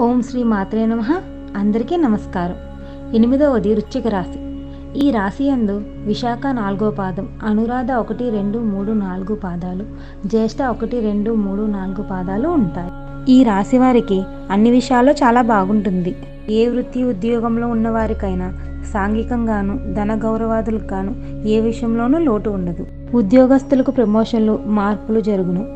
ఓం శ్రీ మాత్రే నమ. అందరికీ నమస్కారం. ఎనిమిదవది వృశ్చిక రాశి. ఈ రాశి యందు విశాఖ నాలుగో పాదం అనురాధ ఒకటి రెండు మూడు నాలుగు పాదాలు జ్యేష్ఠ ఒకటి రెండు మూడు నాలుగు పాదాలు ఉంటాయి. ఈ రాశి వారికి అన్ని విషయాల్లో చాలా బాగుంటుంది. ఏ వృత్తి ఉద్యోగంలో ఉన్నవారికైనా సాంఘికంగాను ధన గౌరవాదులకు గాను ఏ విషయంలోనూ లోటు ఉండదు. ఉద్యోగస్తులకు ప్రమోషన్లు మార్పులు జరుగును.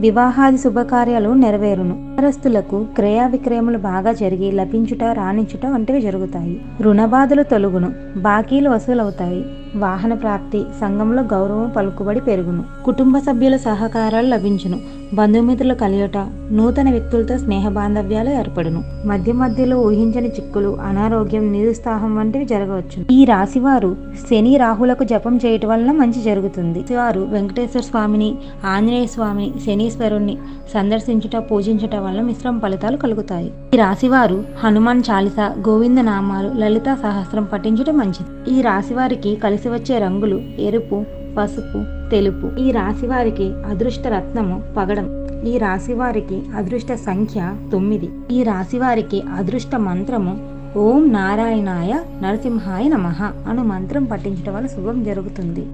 వివాహాది శుభకార్యాలు నెరవేరును. వ్యాపారస్తులకు క్రయ విక్రయములు బాగా జరిగి లభించుట రాణించుట వంటివి జరుగుతాయి. రుణబాధలు తొలుగును. బాకీలు వసూలవుతాయి. వాహన ప్రాప్తి సంఘంలో గౌరవం పలుకుబడి పెరుగును. కుటుంబ సభ్యుల సహకారాలు లభించును. బంధుమిత్రులు కలియట నూతన వ్యక్తులతో స్నేహ బాంధవ్యాలు ఏర్పడును. మధ్య మధ్యలో ఊహించని చిక్కులు అనారోగ్యం నిరుత్సాహం వంటివి జరగవచ్చు ఈ రాశివారు శని రాహులకు జపం చేయటం వలన మంచి జరుగుతుంది. వారు వెంకటేశ్వర స్వామిని ఆంజనేయ స్వామిని శనీశ్వరుణ్ణి సందర్శించుట పూజించటం వలన మిశ్రమ ఫలితాలు కలుగుతాయి. ఈ రాశివారు హనుమాన్ చాలిస గోవింద నామాలు లలిత సహస్రం పఠించడం మంచిది. ఈ రాశివారికి కలిసి వచ్చే రంగులు ఎరుపు పసుపు తెలుపు. ఈ రాశి వారికి అదృష్ట రత్నము పగడం. ఈ రాశి వారికి అదృష్ట సంఖ్య తొమ్మిది. ఈ రాశి వారికి అదృష్ట మంత్రము ఓం నారాయణాయ నరసింహాయ నమ అను మంత్రం పఠించడం వల్ల శుభం జరుగుతుంది.